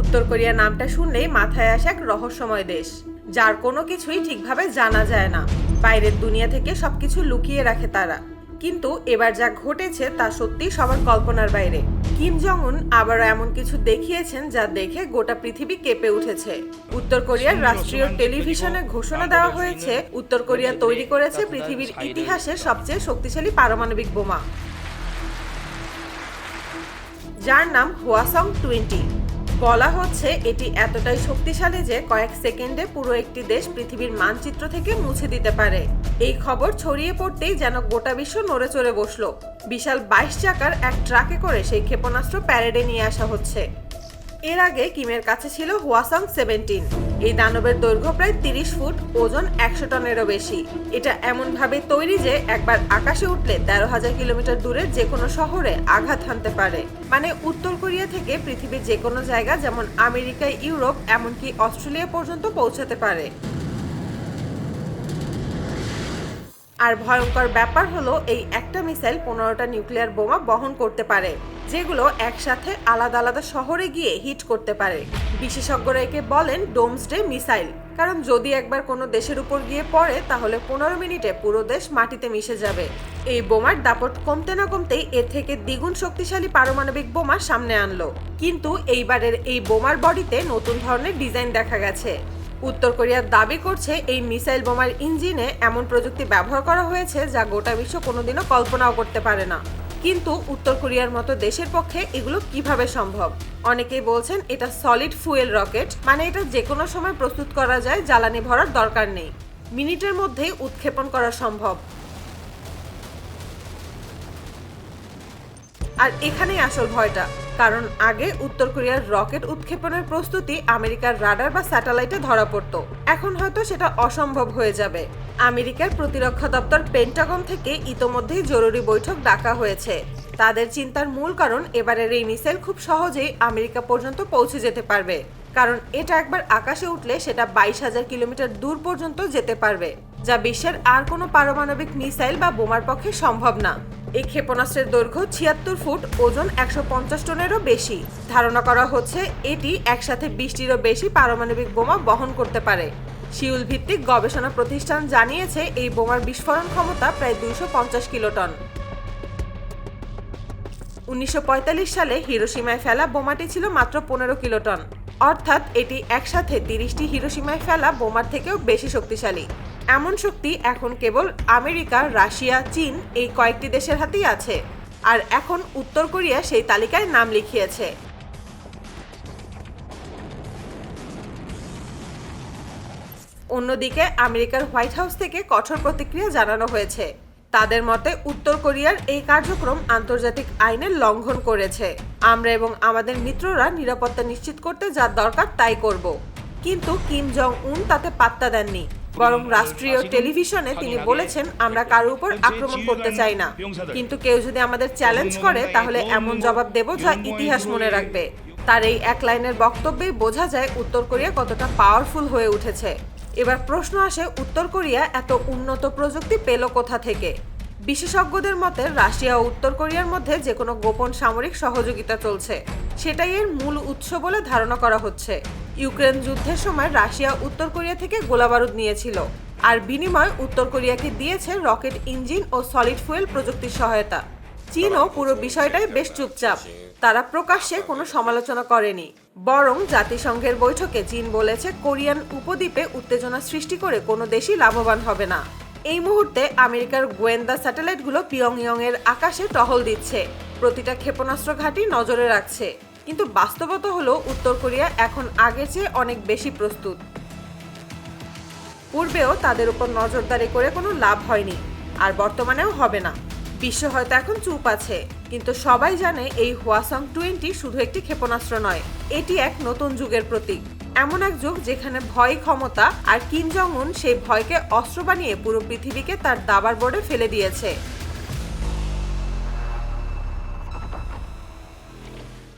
উত্তর কোরিয়া নামটা শুনলেই মাথায় আসে এক রহস্যময় দেশ যার কোনো কিছুই ঠিকভাবে জানা যায় না। বাইরের দুনিয়া থেকে সবকিছু লুকিয়ে রাখে তারা। কিন্তু এবার যা ঘটেছে তা সত্যি সবার কল্পনার বাইরে। কিম জং উন আবারও এমন কিছু দেখিয়েছেন যা দেখে গোটা পৃথিবী কেঁপে উঠেছে। উত্তর কোরিয়ার রাষ্ট্রীয় টেলিভিশনে ঘোষণা দেওয়া হয়েছে উত্তর কোরিয়া তৈরি করেছে পৃথিবীর ইতিহাসে সবচেয়ে শক্তিশালী পারমাণবিক বোমা। যার নাম হোয়াসং টোয়েন্টি বলা হচ্ছে এটি এতটাই শক্তিশালী যে কয়েক সেকেন্ডে পুরো একটি দেশ পৃথিবীর মানচিত্র থেকে মুছে দিতে পারে। এই খবর ছড়িয়ে পড়তেই যেন গোটা বিশ্ব নড়ে চড়ে বসল। বিশাল বাইশ চাকার এক ট্রাকে করে সেই ক্ষেপণাস্ত্র প্যারেডে নিয়ে আসা হচ্ছে। এর আগে কিমের কাছে ছিল হোয়াসং সেভেন্টিন। এই দানবের দৈর্ঘ্য প্রায় তিরিশ ফুট, ওজন একশো টনেরও বেশি। এটা এমনভাবে তৈরি যে একবার আকাশে উঠলে তেরো হাজার কিলোমিটার দূরে যে কোনো শহরে আঘাত হানতে পারে। মানে উত্তর কোরিয়া থেকে পৃথিবীর যে কোনো জায়গা, যেমন আমেরিকা, ইউরোপ, এমনকি অস্ট্রেলিয়া পর্যন্ত পৌঁছাতে পারে। আর ভয়ঙ্কর ব্যাপার হলো এই একটা মিসাইল পনেরোটা নিউক্লিয়ার বোমা বহন করতে পারে, যেগুলো একসাথে আলাদা আলাদা শহরে গিয়ে হিট করতে পারে। বিশেষজ্ঞরা একে বলেন ডোমসডে মিসাইল। কারণ যদি একবার কোনো দেশের উপর গিয়ে পড়ে, তাহলে পনেরো মিনিটে পুরো দেশ মাটিতে মিশে যাবে। এই বোমার দাপট কমতে না কমতেই এর থেকে দ্বিগুণ শক্তিশালী পারমাণবিক বোমা সামনে আনলো। কিন্তু এইবারের এই বোমার বডিতে নতুন ধরনের ডিজাইন দেখা গেছে। উত্তর কোরিয়া দাবি করছে এই মিসাইল বোমার ইঞ্জিনে এমন প্রযুক্তি ব্যবহার করা হয়েছে যা গোটা বিশ্ব কোনোদিনও কল্পনাও করতে পারে না। কিন্তু উত্তর কোরিয়ার মতো দেশের পক্ষে এগুলো কীভাবে সম্ভব? অনেকেই বলছেন এটা সলিড ফুয়েল রকেট মানে এটা যে কোনো সময় প্রস্তুত করা যায়, জ্বালানি ভরার দরকার নেই। মিনিটের মধ্যেই উৎক্ষেপণ করা সম্ভব। আর এখানেই আসল ভয়টা। কারণ আগে উত্তর কোরিয়ার রকেট উৎক্ষেপণের প্রস্তুতি আমেরিকার রাডার বা স্যাটেলাইটে ধরা পড়ত। এখন হয়তো সেটা অসম্ভব হয়ে যাবে। আমেরিকার প্রতিরক্ষা দপ্তর পেন্টাগন থেকে ইতোমধ্যেই জরুরি বৈঠক ডাকা হয়েছে। তাদের চিন্তার মূল কারণ, এবারের এই মিসাইল খুব সহজেই আমেরিকা পর্যন্ত পৌঁছে যেতে পারবে। কারণ এটা একবার আকাশে উঠলে সেটা বাইশ হাজার কিলোমিটার দূর পর্যন্ত যেতে পারবে, যা বিশ্বের আর কোনো পারমাণবিক মিসাইল বা বোমার পক্ষে সম্ভব না। এই ক্ষেপণাস্ত্রের দৈর্ঘ্য ছিয়াত্তর ফুট, ওজন একশো পঞ্চাশ টনেরও বেশি। ধারণা করা হচ্ছে এটি একসাথে বিশটিরও বেশি পারমাণবিক বোমা বহন করতে পারে। শিউল ভিত্তিক গবেষণা প্রতিষ্ঠান জানিয়েছে এই বোমার বিস্ফোরণ ক্ষমতা প্রায় দুইশো পঞ্চাশ কিলোটন। উনিশশো পঁয়তাল্লিশ সালে হিরোসীমায় ফেলা বোমাটি ছিল মাত্র পনেরো কিলোটন। অর্থাৎ এটি একসাথে তিরিশটি হিরোসীমায় ফেলা বোমার থেকেও বেশি শক্তিশালী। এমন শক্তি এখন কেবল আমেরিকা, রাশিয়া, চীন এই কয়েকটি দেশের হাতেই আছে। আর এখন উত্তর কোরিয়া সেই তালিকায় নাম লিখিয়েছে। অন্যদিকে আমেরিকার হোয়াইট হাউস থেকে কঠোর প্রতিক্রিয়া জানানো হয়েছে। তাদের মতে, উত্তর কোরিয়ার এই কার্যক্রম আন্তর্জাতিক আইনের লঙ্ঘন করেছে। আমরা এবং আমাদের মিত্ররা নিরাপত্তা নিশ্চিত করতে যা দরকার তাই করব। কিন্তু কিম জং উন তাতে পাত্তা দেননি। বরং রাষ্ট্রীয় টেলিভিশনে তিনি বলেছেন আমরা কারও উপর আক্রমণ করতে চাই না। কিন্তু কেউ যদি আমাদের চ্যালেঞ্জ করে তাহলে এমন জবাব দেব যা ইতিহাস মনে রাখবে। তার এই এক লাইনের বক্তব্যেই বোঝা যায় উত্তর কোরিয়া কতটা পাওয়ারফুল হয়ে উঠেছে। এবার প্রশ্ন আসে উত্তর কোরিয়া এত উন্নত প্রযুক্তি পেল কোথা থেকে? বিশেষজ্ঞদের মতে রাশিয়া ও উত্তর কোরিয়ার মধ্যে যে কোনো গোপন সামরিক সহযোগিতা চলছে। সেটাই এর মূল উৎস বলে ধারণা করা হচ্ছে। ইউক্রেন যুদ্ধের সময় রাশিয়া উত্তর কোরিয়া থেকে গোলাবারুদ নিয়েছিল। আর বিনিময় উত্তর কোরিয়াকে দিয়েছে রকেট ইঞ্জিন ও সলিড ফুয়েল প্রযুক্তির সহায়তা। চীনও পুরো বিষয়টাই বেশ চুপচাপ। তারা প্রকাশ্যে কোনো সমালোচনা করেনি। বরং জাতিসংঘের বৈঠকে চীন বলেছে কোরিয়ান উপদ্বীপে উত্তেজনা সৃষ্টি করে কোনো দেশই লাভবান হবে না। এই মুহূর্তে আমেরিকার গোয়েন্দা স্যাটেলাইটগুলো পিয়ংইয়ং এর আকাশে টহল দিচ্ছে। প্রতিটা ক্ষেপণাস্ত্র ঘাঁটি নজরে রাখছে। কিন্তু বাস্তবতা হলো উত্তর কোরিয়া এখন আগের চেয়ে অনেক বেশি প্রস্তুত। পূর্বেও তাদের উপর নজরদারি করে কোনো লাভ হয়নি, আর বর্তমানেও হবে না। বিশ্ব হয়তো এখন চুপ আছে, কিন্তু সবাই জানে এই হোয়াসং টোয়েন্টি শুধু একটি ক্ষেপণাস্ত্র নয়, এটি এক নতুন যুগের প্রতীক। এমন এক যুগ যেখানে ভয়, ক্ষমতা আর কিম জং উন সেই ভয়কে অস্ত্র বানিয়ে পুরো পৃথিবীকে তার দাবার বোর্ডে ফেলে দিয়েছে।